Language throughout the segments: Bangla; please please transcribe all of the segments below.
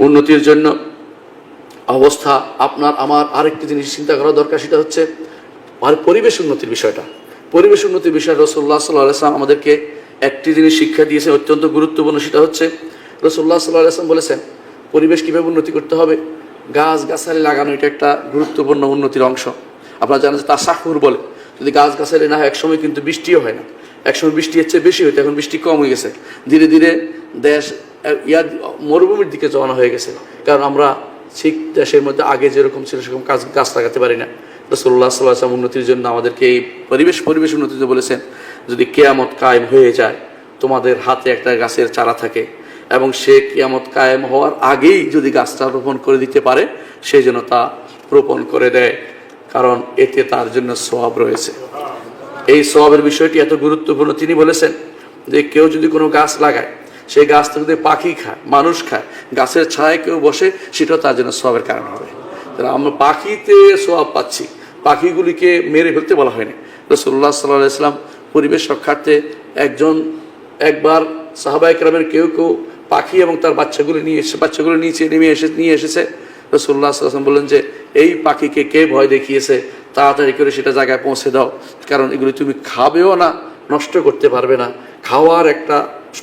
উন্নতির জন্য অবস্থা, আপনার, আমার আরেকটি জিনিস চিন্তা করা দরকার, সেটা হচ্ছে আর পরিবেশ উন্নতির বিষয়টা। পরিবেশ উন্নতির বিষয়ে রসুল্লাহ সাল্লাহ আসলাম আমাদেরকে একটি জিনিস শিক্ষা দিয়েছে অত্যন্ত গুরুত্বপূর্ণ, সেটা হচ্ছে রসুল্লাহ সাল্লাহ আসলাম বলেছেন, পরিবেশ কীভাবে উন্নতি করতে হবে? গাছ গাছালি লাগানো, এটা একটা গুরুত্বপূর্ণ উন্নতির অংশ। আপনারা জানেন যে তা সাকুর বলে, যদি গাছ গাছালি না হয়, একসময় কিন্তু বৃষ্টিও হয় না। একসময় বৃষ্টি হচ্ছে বেশি হইতো, এখন বৃষ্টি কম হয়ে গেছে। ধীরে ধীরে দেশ ইয়া মরুভূমির দিকে জমানো হয়ে গেছে। কারণ আমরা ঠিক দেশের মধ্যে আগে যেরকম ছিল, সেরকম গাছ গাছ লাগাতে পারি না। রসুল্লাহ সাল্লাহ আসলাম উন্নতির জন্য আমাদেরকে এই পরিবেশ পরিবেশ উন্নতিতে বলেছেন, যদি কেয়ামত কায়েম হয়ে যায়, তোমাদের হাতে একটা গাছের চারা থাকে এবং সে কিয়ামত কায়েম হওয়ার আগেই যদি গাছটা রোপণ করে দিতে পারে, সে যেন তা রোপণ করে দেয়। কারণ এতে তার জন্য সওয়াব রয়েছে। এই সওয়াবের বিষয়টি এত গুরুত্বপূর্ণ, তিনি বলেছেন যে কেউ যদি কোনো গাছ লাগায় সেই গাছটা যদি পাখি খায়, মানুষ খায়, গাছের ছায়ায় কেউ বসে, সেটাও তার জন্য সবের কারণ হবে। তাহলে আমরা পাখিতে সোয়াব পাচ্ছি। পাখিগুলিকে মেরে ফেলতে বলা হয়নি। রসুল্লাহ সাল্লাহ ইসলাম পরিবেশ রক্ষার্থে একজন, একবার সাহাবাই কেরামের কেউ কেউ পাখি এবং তার বাচ্চাগুলি নিয়ে এসে, বাচ্চাগুলো নিচে নেমে এসে, নিয়ে এসেছে। রসুল্লাহ সাল্লাম বললেন যে, এই পাখিকে কে ভয় দেখিয়েছে? তাড়াতাড়ি করে সেটা জায়গায় পৌঁছে দাও। কারণ এগুলি তুমি খাবেও না, নষ্ট করতে পারবে না। খাওয়ার একটা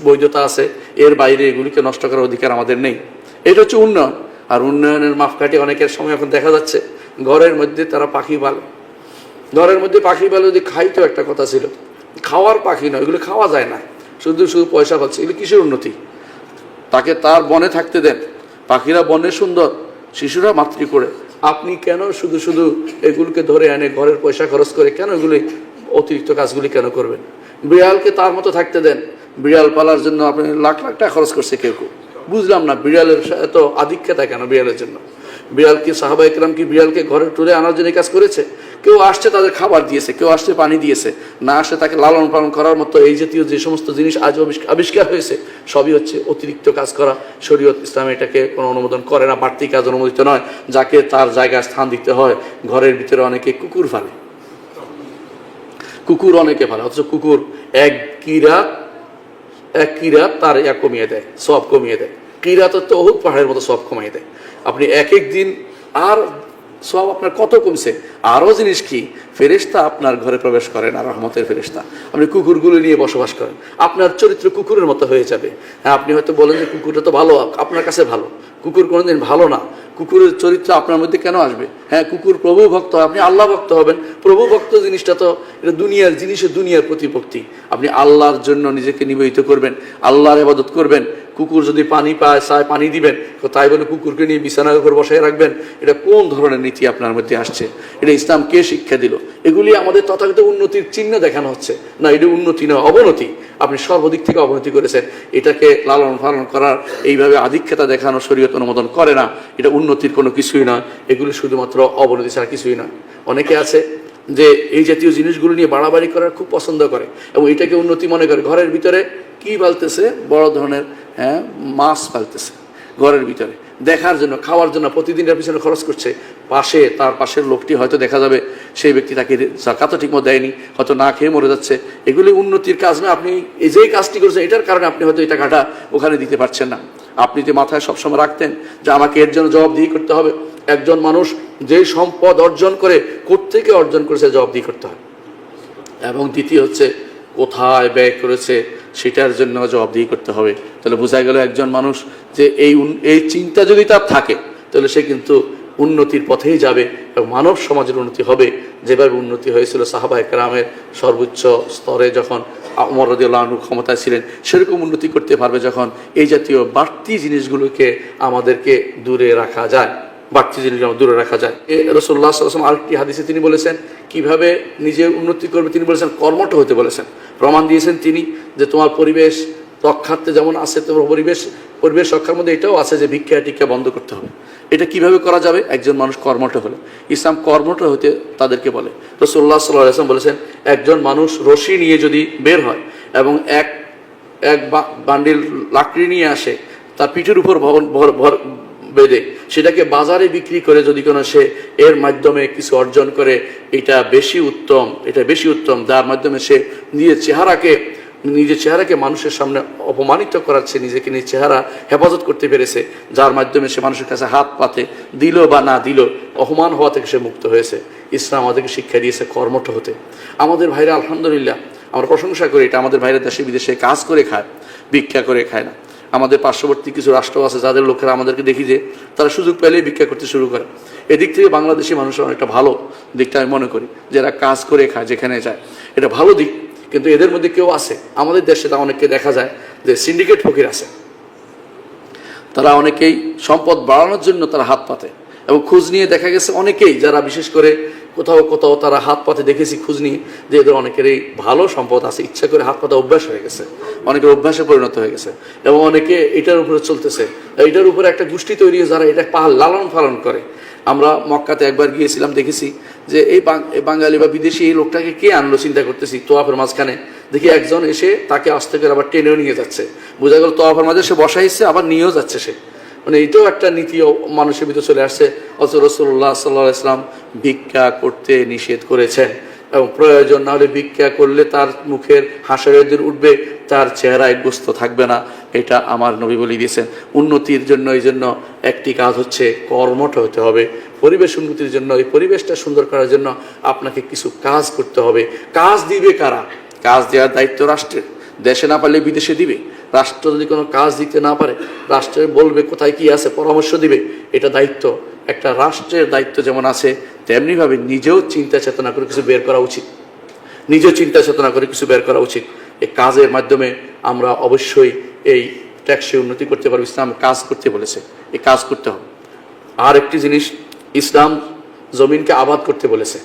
বৈধতা আছে, এর বাইরে এগুলিকে নষ্ট করার অধিকার আমাদের নেই। এটা হচ্ছে উন্নয়ন। আর উন্নয়নের মাপকাঠি অনেকের সময় এখন দেখা যাচ্ছে, ঘরের মধ্যে তারা পাখি পালে। ঘরের মধ্যে পাখি পালে যদি খাইতো একটা কথা ছিল, খাওয়ার পাখি নয়, এগুলো খাওয়া যায় না। শুধু শুধু পয়সা পাচ্ছে, এগুলো কিসের উন্নতি? তাকে তার বনে থাকতে দেন। পাখিরা বনে সুন্দর, শিশুরা মাতৃ করে আপনি কেন শুধু শুধু এগুলোকে ধরে এনে ঘরের পয়সা খরচ করে কেন এগুলি অতিরিক্ত কাজগুলি কেন করবেন? বিড়ালকে তার মতো থাকতে দেন। বিড়াল পালার জন্য আপনি লাখ লাখ টাকা খরচ করছে কেউ কেউ। বুঝলাম না, বিড়ালের এত আধিক্যতা কেন বিড়ালের জন্য? বিড়াল কি সাহাবা ইকরাম কি বিড়ালকে ঘরে তুলে আনার জন্য কাজ করেছে? কেউ আসছে তাদের খাবার দিয়েছে, কেউ আসছে পানি দিয়েছে, না আসে তাকে লালন পালন করার মতো এই জাতীয় যে সমস্ত জিনিস আজ আবিষ্কার হয়েছে, সবই হচ্ছে অতিরিক্ত কাজ করা। শরীয়ত ইসলাম এটাকে কোনো অনুমোদন করে না, বাড়তি কাজ অনুমোদিত নয়, যাকে তার জায়গায় স্থান দিতে হয়, ঘরের ভিতরে অনেকে কুকুর ফালে। কুকুর অনেকে ফালে অথচ কুকুর এক কিরাত এক কিরাত তার ইয়া কমিয়ে দেয়, সব কমিয়ে দেয়। কিরাত তো অহুত পাহাড়ের মতো সব কমিয়ে দেয়। আপনি এক এক দিন আর সব আপনার কত কমছে? আরও জিনিস কি? ফেরেশতা আপনার ঘরে প্রবেশ করেন, আর রহমতের ফেরেশতা। আপনি কুকুরগুলো নিয়ে বসবাস করেন। আপনার চরিত্র কুকুরের মতো হয়ে যাবে। হ্যাঁ আপনি হয়তো বলেন যে কুকুরটা তো ভালো, আপনার কাছে ভালো। কুকুর কোনোদিন ভালো না। কুকুরের চরিত্র আপনার মধ্যে কেন আসবে? হ্যাঁ কুকুর প্রভু ভক্ত আপনি আল্লাহ ভক্ত হবেন। প্রভু ভক্ত জিনিসটা তো, এটা দুনিয়ার জিনিসের দুনিয়ার প্রতিপক্তি আপনি আল্লাহর জন্য নিজেকে নিবেদিত করবেন, আল্লাহর ইবাদত করবেন কুকুর যদি পানি পায়, চায় পানি দিবেন তাই বলে কুকুরকে নিয়ে বিছানার উপর বসায় রাখবেন। এটা কোন ধরনের নীতি আপনার মধ্যে আসছে? এটা ইসলাম কে শিক্ষা দিল? এগুলি আমাদের তথাগত উন্নতির চিহ্ন দেখানো হচ্ছে। না, এটা উন্নতি না অবনতি। আপনি সর্বদিক থেকে অবনতি করেছেন। এটাকে লালন পালন করার এইভাবে আধিক্যতা দেখানো শরীয়ত অনুমোদন করে না। এটা উন্নতির কোনো কিছুই নয়। এগুলি শুধুমাত্র অবনতি ছাড়া কিছুই নয়। অনেকে আছে যে এই জাতীয় জিনিসগুলো নিয়ে বাড়াবাড়ি করার খুব পছন্দ করে। এবং এটাকে উন্নতি মনে করে। ঘরের ভিতরে কি পালতেছে বড় ধরনের হ্যাঁ মাছ পালতেছে ঘরের ভিতরে। দেখার জন্য, খাওয়ার জন্য প্রতিদিনের পিছনে খরচ করছে। পাশে, তার পাশের লোকটি হয়তো দেখা যাবে, সেই ব্যক্তি তাকে জাকাতও ঠিকমতো দেয়নি, হয়তো না খেয়ে মরে যাচ্ছে। এগুলি উন্নতির কাজ না, আপনি এই যেই কাজটি করছেন, এটার কারণে আপনি হয়তো এই টাকাটা ওখানে দিতে পারছেন না। আপনি যে মাথায় সবসময় রাখতেন যে আমাকে এর জন্য জবাবদিহি করতে হবে একজন মানুষ যেই সম্পদ অর্জন করে, কোত্থেকে অর্জন করেছে জবাবদিহি করতে হয়? এবং দ্বিতীয় হচ্ছে, কোথায় ব্যয় করেছে, সেটার জন্য জবাবদিহি করতে হবে। তাহলে বোঝা গেল একজন মানুষ যে এই এই চিন্তা যদি তার থাকে, তাহলে সে কিন্তু উন্নতির পথেই যাবে এবং মানব সমাজের উন্নতি হবে। যেভাবে উন্নতি হয়েছিল সাহাবা একরামের সর্বোচ্চ স্তরে যখন অমর রদিউল্লাহ ক্ষমতায় ছিলেন, সেরকম উন্নতি করতে পারবে যখন এই জাতীয় বাড়তি জিনিসগুলোকে আমাদেরকে দূরে রাখা যায়। বাড়তি জিনিস যেমন দূরে রাখা যায়। এ রসুল্লাহ সাল্লাম আরেকটি হাদিসে তিনি বলেছেন, কীভাবে নিজের উন্নতি করবে তিনি বলেছেন, কর্মঠ হতে বলেছেন। প্রমাণ দিয়েছেন তিনি যে তোমার পরিবেশ রক্ষার্থে যেমন আছে, তোমার পরিবেশ পরিবেশ রক্ষার মধ্যে এটাও আছে যে ভিক্ষা টিক্ষা বন্ধ করতে হবে। এটা কীভাবে করা যাবে? একজন মানুষ কর্মঠ হলে। ইসলাম কর্মঠ হতে তাদেরকে বলে। রসুল্লাহ সাল্লাহ আসলাম বলেছেন, একজন মানুষ রশি নিয়ে যদি বের হয় এবং এক এক বান্ডিল লাকড়ি নিয়ে আসে, তার পিঠের উপর ভর বেঁধে সেটাকে বাজারে বিক্রি করে যদি কোনো সে এর মাধ্যমে কিছু অর্জন করে, এটা বেশি উত্তম, এটা বেশি উত্তম, যার মাধ্যমে সে নিজের চেহারাকে নিজের চেহারাকে মানুষের সামনে অপমানিত করাচ্ছে নিজেকে নিজের চেহারা হেফাজত করতে পেরেছে, যার মাধ্যমে সে মানুষের কাছে হাত পাতে, দিল বা না দিল, অপমান হওয়া থেকে সে মুক্ত হয়েছে। ইসলাম আমাদেরকে শিক্ষা দিয়েছে কর্মঠ হতে। আমাদের ভাইরা আলহামদুলিল্লাহ, আমরা প্রশংসা করি, এটা আমাদের ভাইরা দেশে বিদেশে কাজ করে খায়, ভিক্ষা করে খায় না। আমাদের পার্শ্ববর্তী কিছু রাষ্ট্র আছে যাদের লোকেরা আমাদেরকে দেখি যে তারা সুযোগ পেলেই ভিক্ষা করতে শুরু করে। এদিক থেকে বাংলাদেশি মানুষের অনেকটা ভালো দিকটা আমি মনে করি, যারা কাজ করে খায়, যেখানে যায়। এটা ভালো দিক, কিন্তু এদের মধ্যে কেউ আছে। আমাদের দেশে তা অনেককে দেখা যায় যে সিন্ডিকেট ফকির আছে। তারা অনেকেই সম্পদ বাড়ানোর জন্য তারা হাত পাতে। এবং খোঁজ নিয়ে দেখা গেছে অনেকেই যারা বিশেষ করে কোথাও কোথাও তারা হাত পাতে দেখেছি, খোঁজ নিয়ে যে এদের অনেকেরই ভালো সম্পদ আছে। ইচ্ছা করে হাত পাতা অভ্যাস হয়ে গেছে। অনেকের অভ্যাসে পরিণত হয়ে গেছে। এবং অনেকে এটার উপরে চলতেছে। এটার উপরে একটা গোষ্ঠী তৈরি যারা এটা পাহাড় লালন পালন করে। আমরা মক্কাতে একবার গিয়েছিলাম, দেখেছি যে এই এই বাঙালি বা বিদেশি এই লোকটাকে কে আনলো চিন্তা করতেছি তোয়াফের মাঝখানে। দেখি একজন এসে তাকে আস্তে করে আবার টেনেও নিয়ে যাচ্ছে। বোঝা গেল তোয়াফের মাঝে সে বসাইছে আবার নিয়েও যাচ্ছে সে। মানে এটাও একটা নীতি মানুষের ভিতরে চলে আসছে। অথচ রসুল্লাহ সাল্লাহ ইসলাম ভিক্ষা করতে নিষেধ করেছেন। এবং প্রয়োজন না হলে ভিক্ষা করলে তার মুখের হাসরের উঠবে, তার চেহারায় গোস্ত থাকবে না। এটা আমার নবী বলে দিয়েছেন। উন্নতির জন্য, এই জন্য একটি কাজ হচ্ছে কর্মঠ হতে হবে। পরিবেশ উন্নতির জন্য, এই পরিবেশটা সুন্দর করার জন্য আপনাকে কিছু কাজ করতে হবে। কাজ দিবে কারা? কাজ দেওয়ার দায়িত্ব রাষ্ট্রের। দেশে না পারলে বিদেশে দিবে। রাষ্ট্র যদি কোনো কাজ দিতে না পারে, রাষ্ট্রে বলবে কোথায় কি আছে, পরামর্শ দিবে। এটা দায়িত্ব, একটা রাষ্ট্রের দায়িত্ব যেমন আছে, তেমনিভাবে নিজেও চিন্তা চেতনা করে কিছু বের করা উচিত। নিজেও চিন্তা চেতনা করে কিছু বের করা উচিত। এই কাজের মাধ্যমে আমরা অবশ্যই এই ট্যাক্সে উন্নতি করতে পারব। ইসলাম কাজ করতে বলেছে। এই কাজ করতে হবে। আর একটি জিনিস, ইসলাম জমিনকে আবাদ করতে বলেছে।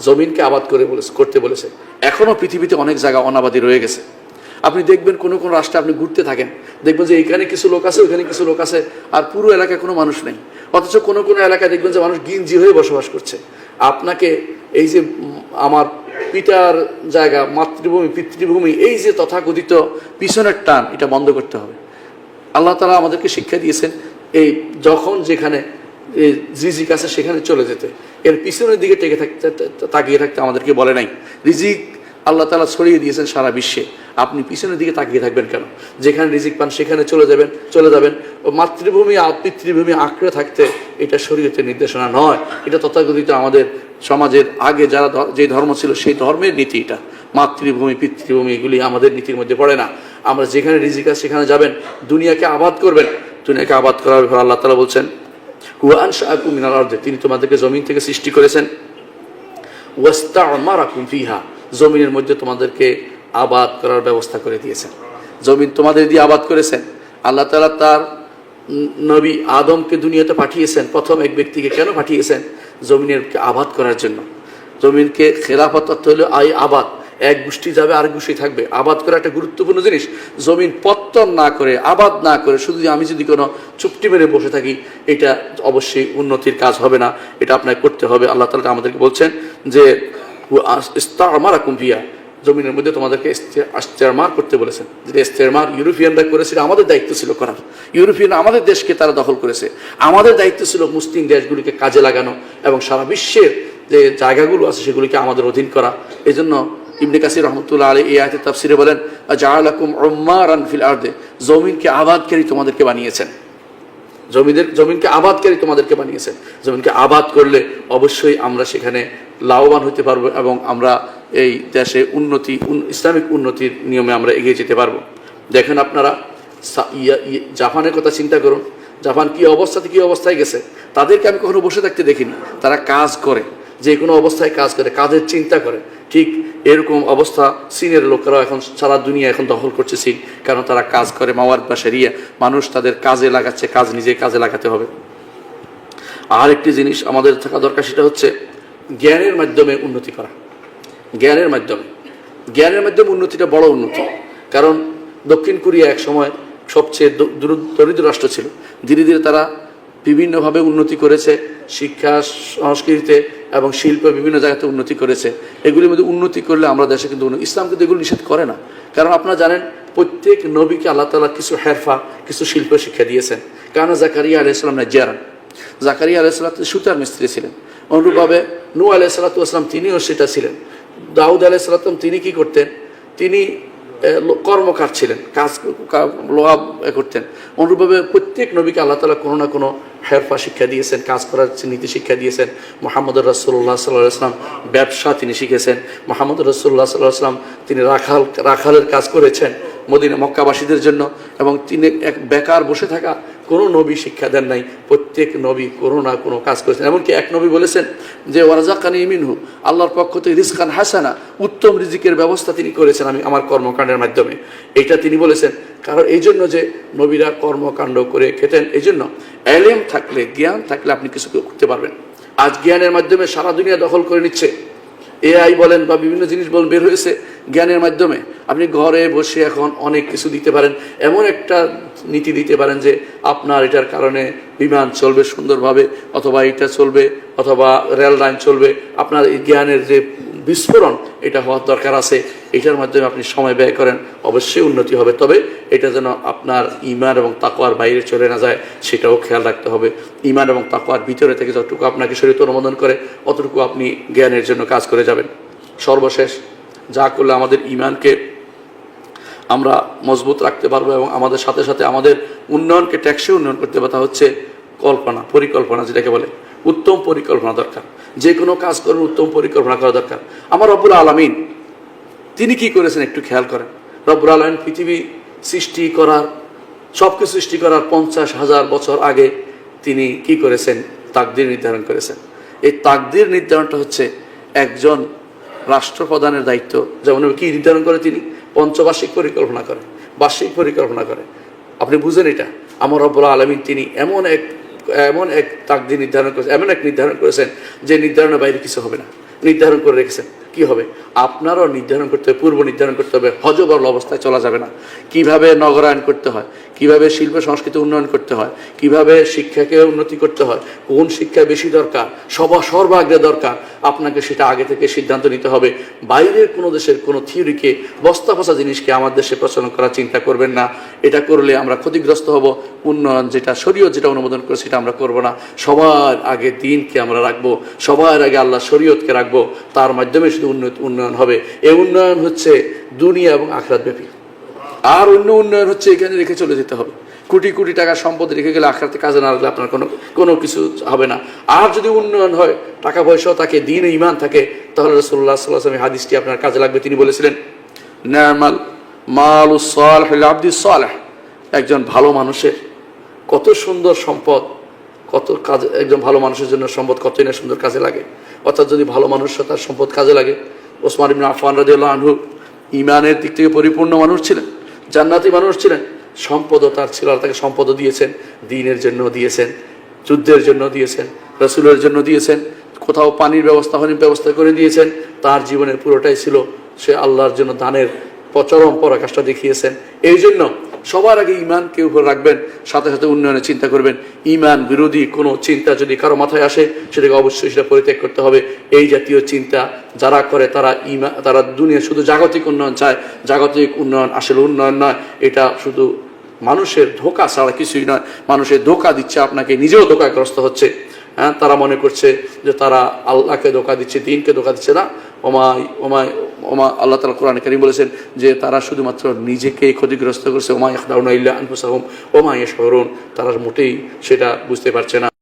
জমিনকে আবাদ করে বলেছে, করতে বলেছে। এখনও পৃথিবীতে অনেক জায়গা অনাবাদী রয়ে গেছে। আপনি দেখবেন কোনো কোনো রাষ্ট্রে আপনি ঘুরতে থাকেন, দেখবেন যে এখানে কিছু লোক আছে ওখানে কিছু লোক আছে, আর পুরো এলাকায় কোনো মানুষ নেই। অথচ কোনো কোনো এলাকায় দেখবেন যে মানুষ গিঞ্জি হয়ে বসবাস করছে। আপনাকে এই যে আমার পিতার জায়গা, মাতৃভূমি, পিতৃভূমি, এই যে তথাকথিত পিছনের টান, এটা বন্ধ করতে হবে। আল্লাহ তালা আমাদেরকে শিক্ষা দিয়েছেন, এই যখন যেখানে রিজিক আছে সেখানে চলে যেতে। এর পিছনের দিকে টেকে থাকতে তাকিয়ে থাকতে আমাদেরকে বলে নাই। রিজিক আল্লাহ তালা ছড়িয়ে দিয়েছেন সারা বিশ্বে। আপনি পিছনের দিকে তাকিয়ে থাকবেন কেন? যেখানে রিজিক পান সেখানে চলে যাবেন চলে যাবেন। ও মাতৃভূমি পিতৃভূমি আঁকড়ে থাকতে এটা শরীয়তের নির্দেশনা নয়। এটা তথাকথিত আমাদের সমাজের আগে যারা যে ধর্ম ছিল সেই ধর্মের নীতি এটা। মাতৃভূমি, পিতৃভূমি এগুলি আমাদের নীতির মধ্যে পড়ে না। আমরা যেখানে রিজিক আছে সেখানে যাবেন, দুনিয়াকে আবাদ করবেন। দুনিয়াকে আবাদ করার ব্যাপারে আল্লাহ তালা বলছেন হুয়ান আর্দে তিনি তোমাদেরকে জমিন থেকে সৃষ্টি করেছেন। ওয়াস্তামারাকুম ফিহা। জমিনের মধ্যে তোমাদেরকে আবাদ করার ব্যবস্থা করে দিয়েছেন। জমিন তোমাদের দিয়ে আবাদ করেছেন। আল্লাহ তালা তার নবী আদমকে দুনিয়াতে পাঠিয়েছেন। প্রথম এক ব্যক্তিকে কেন পাঠিয়েছেন? জমিনের আবাদ করার জন্য। জমিনকে খেলাফত অর্থ হলো আই আবাদ। এক গোষ্ঠী যাবে আর গোষ্ঠী থাকবে। আবাদ করা একটা গুরুত্বপূর্ণ জিনিস। জমিন পত্তন না করে, আবাদ না করে, শুধু আমি যদি কোনো চুপটি মেরে বসে থাকি, এটা অবশ্যই উন্নতির কাজ হবে না। এটা আপনাকে করতে হবে। আল্লাহ তালা আমাদেরকে বলছেন যে জমিনের মধ্যে তোমাদেরকে ইস্তেরমার করতে বলেছেন। যে ইস্তেরমার ইউরোপিয়ানরা করেছিল, আমাদের দায়িত্ব ছিল করার। ইউরোপিয়ান আমাদের দেশকে তারা দখল করেছে। আমাদের দায়িত্ব ছিল মুসলিম দেশগুলিকে কাজে লাগানো এবং সারা বিশ্বের যে জায়গাগুলো আছে, সেগুলিকে আমাদের অধীন করা। এই জন্য ইবনে কাসির রহমতুল্লাহ আলী এই আয়তে তাফসিরে বলেন জাহালাকুম ওম্মারান ফিল আর্দে। জমিনকে আবাদকারী তোমাদেরকে বানিয়েছেন। জমিদের, জমিনকে আবাদকারী তোমাদেরকে বানিয়েছেন। জমিনকে আবাদ করলে অবশ্যই আমরা সেখানে লাভবান হতে পারব এবং আমরা এই দেশে উন্নতি ইসলামিক উন্নতির নিয়মে আমরা এগিয়ে যেতে পারব। দেখেন আপনারা ইয়ে- জাপানের কথা চিন্তা করুন। জাপান কি অবস্থাতে কি অবস্থায় গেছে? তাদেরকে আমি কখনো বসে থাকতে দেখিনি। তারা কাজ করে, যে কোনো অবস্থায় কাজ করে, কাজের চিন্তা করে। ঠিক এরকম অবস্থা চীনের লোকেরা এখন সারা দুনিয়া এখন দখল করছে চীন। কারণ তারা কাজ করে মাওয়ার বা সেরিয়া। মানুষ তাদের কাজে লাগাচ্ছে, কাজ নিজে কাজে লাগাতে হবে। আর একটি জিনিস আমাদের থাকা দরকার, সেটা হচ্ছে জ্ঞানের মাধ্যমে উন্নতি করা। জ্ঞানের মাধ্যমে। জ্ঞানের মাধ্যমে উন্নতিটা বড় উন্নতি। কারণ দক্ষিণ কোরিয়া এক সময় সবচেয়ে দরিদ্র রাষ্ট্র ছিল। ধীরে ধীরে তারা বিভিন্নভাবে উন্নতি করেছে শিক্ষা, সংস্কৃতিতে এবং শিল্পে বিভিন্ন জায়গাতে উন্নতি করেছে। এগুলির মধ্যে উন্নতি করলে আমরা দেশে কিন্তু ইসলাম কিন্তু এগুলো নিষেধ করে না। কারণ আপনারা জানেন, প্রত্যেক নবীকে আল্লাহ তালা কিছু হেরফা, কিছু শিল্প শিক্ষা দিয়েছেন। কারণ জাকারিয়া আলাইসালাম নাজিয়ারান জাকারিয়া আলাইসালাম সুতার মিস্ত্রি ছিলেন। অনুরূপভাবে নু আলাইসালাতাম তিনিও সেটা ছিলেন। দাউদ আলাইসালাম তিনি কি করতেন? তিনি কর্মকার ছিলেন, কাজ লোহা করতেন। অনুরূপভাবে প্রত্যেক নবীকে আল্লাহ তালা কোনো না কোনো হেরফা শিক্ষা দিয়েছেন, কাজ করার নীতি শিক্ষা দিয়েছেন। মোহাম্মদ রসুল্লাহ সাল্লাহ আসলাম ব্যবসা তিনি শিখেছেন। মোহাম্মদ রসুল্লাহ সাল্লাহ আসলাম তিনি রাখাল, রাখালের কাজ করেছেন মদিনা, মক্কাবাসীদের জন্য এবং তিনি এক বেকার বসে থাকা কোনো নবী শিক্ষা দেন নাই, প্রত্যেক নবী কোনো না কোনো কাজ করেছেন। এমনকি এক নবী বলেছেন যে ওয়ারাজাকানি মিনহু, আল্লাহর পক্ষ থেকে রিজকান হাসানা, উত্তম রিজিকের ব্যবস্থা তিনি করেছেন আমি আমার কর্মকাণ্ডের মাধ্যমে। এটা তিনি বলেছেন। কারণ এই জন্য যে নবীরা কর্মকাণ্ড করে খেতেন, এই জন্য এলেম থাকলে, জ্ঞান থাকলে আপনি কিছু করতে পারবেন। আজ জ্ঞানের মাধ্যমে সারা দুনিয়া দখল করে নিচ্ছে। এআই বলেন বা বিভিন্ন জিনিস বলেন, বের হয়েছে জ্ঞানের মাধ্যমে। আপনি ঘরে বসে এখন অনেক কিছু দিতে পারেন। এমন একটা নীতি দিতে পারেন যে আপনার এটার কারণে বিমান চলবে সুন্দরভাবে, অথবা এটা চলবে, অথবা রেল লাইন চলবে। আপনার এই জ্ঞানের যে বিস্ফোরণ, এটা হওয়ার দরকার আছে। এটার মাধ্যমে আপনি সময় ব্যয় করেন, অবশ্যই উন্নতি হবে। তবে এটা যেন আপনার ইমান এবং তাকোয়ার বাইরে চলে না যায়, সেটাও খেয়াল রাখতে হবে। ইমান এবং তাকোয়ার ভিতরে থেকে যতটুকু আপনাকে শরীর অনুমোদন করে, অতটুকু আপনি জ্ঞানের জন্য কাজ করে যাবেন। সর্বশেষ, যা করলে আমাদের ইমানকে আমরা মজবুত রাখতে পারব এবং আমাদের সাথে সাথে আমাদের উন্নয়নকে ট্যাক্সে উন্নয়ন করতে পারব তা হচ্ছে কল্পনা, পরিকল্পনা যেটাকে বলে। উত্তম পরিকল্পনা দরকার। যে কোনো কাজ করবেন উত্তম পরিকল্পনা করা দরকার। আমার রব্বুল আলমিন, তিনি কি করেছেন একটু খেয়াল করেন। রব্বুল আলমিন পৃথিবী সৃষ্টি করার সব কিছু সৃষ্টি করার পঞ্চাশ হাজার বছর আগে তিনি কি করেছেন? তাকদির নির্ধারণ করেছেন। এই তাকদির নির্ধারণটা হচ্ছে একজন রাষ্ট্রপ্রধানের দায়িত্ব। যেমন কি নির্ধারণ করে তিনি? পঞ্চবার্ষিক পরিকল্পনা করে, বার্ষিক পরিকল্পনা করে। আপনি বুঝেন এটা? আমার রব্বুল আলমিন তিনি এমন এক এমন এক তাকদি নির্ধারণ করেছেন এমন এক নির্ধারণ করেছেন যে নির্ধারণের বাইরে কিছু হবে না। নির্ধারণ করে রেখেছেন। কি হবে? আপনারও নির্ধারণ করতে হবে, পূর্ব নির্ধারণ করতে হবে, হজবরল অবস্থায় চলা যাবে না। কীভাবে নগরায়ণ করতে হয়? কীভাবে শিল্প, সংস্কৃতি উন্নয়ন করতে হয়, কীভাবে শিক্ষাকে উন্নতি করতে হয়, কোন শিক্ষা বেশি দরকার, সবা সর্বাগ্রে দরকার, আপনাকে সেটা আগে থেকে সিদ্ধান্ত নিতে হবে। বাইরের কোনো দেশের কোনো থিওরিকে, বস্তা ফসা জিনিসকে আমার দেশে প্রচলন করার চিন্তা করবেন না। এটা করলে আমরা ক্ষতিগ্রস্ত হব, উন্নয়ন যেটা শরীয়ত যেটা অনুমোদন করে সেটা আমরা করব না। সবার আগে দিনকে আমরা রাখব, সবার আগে আল্লাহ শরীয়তকে রাখব, তার মাধ্যমে শুধু উন্নত উন্নয়ন হবে। এই উন্নয়ন হচ্ছে দুনিয়া এবং আখরাত ব্যাপী আর অন্য উন্নয়ন হচ্ছে এখানে রেখে চলে যেতে হবে। কোটি কোটি টাকা সম্পদ রেখে গেলে আখড়াতে কাজে না রাখলে আপনার কোনো কোনো কিছু হবে না। আর যদি উন্নয়ন হয়, টাকা পয়সাও থাকে, দিন ইমান থাকে, তাহলে রসুল্লাহ সাল্লাহ হাদিসটি আপনার কাজে লাগবে। তিনি বলেছিলেন নামাল মাল আব্দি সালেহ। একজন ভালো মানুষের কত সুন্দর সম্পদ, কত কাজ, একজন ভালো মানুষের জন্য সম্পদ কতই না সুন্দর কাজে লাগে। অর্থাৎ যদি ভালো মানুষ তার সম্পদ কাজে লাগে, ওসমান ইবিন আফান রাজিউল্লাহ আনহু ইমানের দিক থেকে পরিপূর্ণ মানুষ ছিলেন। জান্নাতি মানুষ ছিলেন। সম্পদও তার ছিল আর তাকে সম্পদও দিয়েছেন। দিনের জন্য দিয়েছেন, যুদ্ধের জন্য দিয়েছেন, রসুলের জন্য দিয়েছেন, কোথাও পানির ব্যবস্থা হয়নি ব্যবস্থা করে দিয়েছেন। তার জীবনের পুরোটাই ছিল সে আল্লাহর জন্য দানের চরম পরাকাষ্ঠা দেখিয়েছেন। এই জন্য সবার আগে ইমানকে উপর রাখবেন, সাথে সাথে উন্নয়নের চিন্তা করবেন। ইমান বিরোধী কোনো চিন্তা যদি কারও মাথায় আসে, সেটাকে অবশ্যই সেটা পরিত্যাগ করতে হবে। এই জাতীয় চিন্তা যারা করে তারা ইমা তারা দুনিয়া শুধু জাগতিক উন্নয়ন চায়। জাগতিক উন্নয়ন আসলে উন্নয়ন নয়, এটা শুধু মানুষের ধোকা ছাড়া কিছুই নয়। মানুষের ধোকা দিচ্ছে, আপনাকে নিজেও ধোকাগ্রস্ত হচ্ছে। হ্যাঁ তারা মনে করছে যে তারা আল্লাহকে ধোকা দিচ্ছে, দিনকে ধোকা দিচ্ছে না। ওমাই ওমাই ওমা, আল্লাহ তালা কোরআন করিম বলেছেন যে তারা শুধুমাত্র নিজেকে ক্ষতিগ্রস্ত করছে, ওমা ইখদাউনা ইল্লা আনফুসাহম, ওমা শহরুন তারা মোটেই সেটা বুঝতে পারছে না।